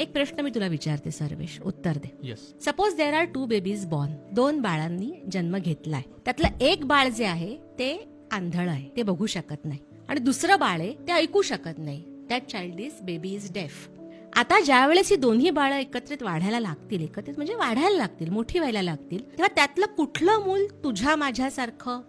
एक प्रश्न मी तुला विचारते सर्वेश. उत्तर दे. Suppose there are two babies born दोन बाळांनी जन्म घेतलाय. त्यातलं एक बाळ जे आहे ते आंधळ आहे. ते बघू शकत नाही. आणि दुसरं बाळ आहे ते ऐकू शकत नाही. That child is baby is deaf आता ज्या वेळेस ही दोन्ही बाळं एकत्रित वाढायला लागतील एकत्रित म्हणजे वाढायला लागतील मोठी व्हायला लागतील तेव्हा त्यातलं कुठलं मूल तुझ्या माझ्यासारखं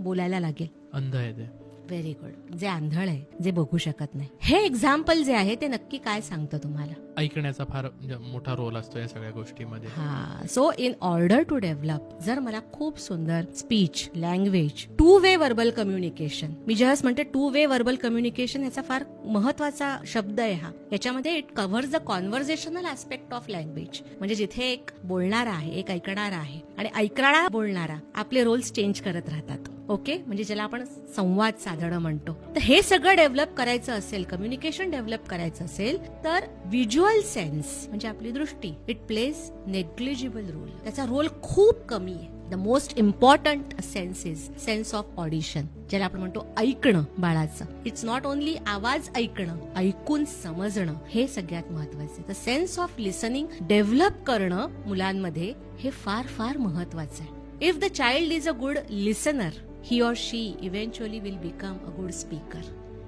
बोलायला लागेल? अंध आहे ते. व्हेरी गुड जे आंधळ आहे जे बघू शकत नाही. हे एक्झाम्पल जे आहे ते नक्की काय सांगतं तुम्हाला? ऐकण्याचा फार म्हणजे मोठा रोल असतो या सगळ्या गोष्टीमध्ये. हा. So in order to develop जर मला खूप सुंदर speech language two way verbal communication मी जेव्हा म्हणते टू वे वर्बल कम्युनिकेशन याचा फार महत्त्वाचा शब्द आहे हा. याच्यामध्ये it covers the conversational aspect of language म्हणजे जिथे एक बोलणारा आहे एक ऐकणारा आहे आणि ऐकणारा बोलणारा आपले रोल्स चेंज करत राहतात. ओके? म्हणजे ज्याला आपण संवाद साधणं म्हणतो. तर हे सगळं डेव्हलप करायचं असेल कम्युनिकेशन डेव्हलप करायचं असेल तर व्हिज्युअल सेन्स म्हणजे आपली दृष्टी इट प्लेज नेग्लिजिबल रोल त्याचा रोल खूप कमी आहे. The most important sense is sense of audition ज्याला आपण म्हणतो ऐकणं बाळाचं. इट्स नॉट ओनली आवाज ऐकणं ऐकून समजणं हे सगळ्यात महत्वाचं आहे. तर सेन्स ऑफ लिसनिंग डेव्हलप करणं मुलांमध्ये हे फार फार महत्वाचं आहे. If the child is a good listener he or she eventually will become a good speaker.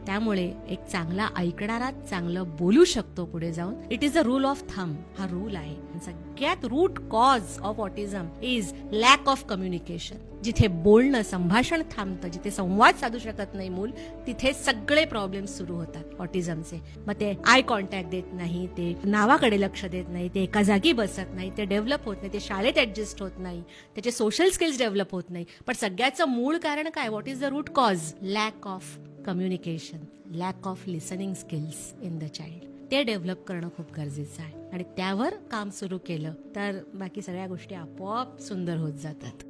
त्यामुळे एक चांगला ऐकणारा चांगलं बोलू शकतो पुढे जाऊन. It is a rule of thumb हा रूल आहे. सगळ्यात root cause of autism is lack of communication जिथे बोलणं संभाषण थांबतं जिथे संवाद साधू शकत नाही मूल तिथे सगळे प्रॉब्लेम सुरू होतात ऑटिझमचे मग ते आय कॉन्टॅक्ट देत नाही ते नावाकडे लक्ष देत नाही ते एका जागी बसत नाही ते डेव्हलप होत नाही ते शाळेत ऍडजस्ट होत नाही त्याचे सोशल स्किल्स डेव्हलप होत नाही. पण सगळ्याचं मूळ कारण काय? What is the root cause lack of communication lack of listening skills in the child ते डेव्हलप करणं खूप गरजेचं आहे. आणि त्यावर काम सुरू केलं तर बाकी सगळ्या गोष्टी आपोआप सुंदर होत जातात.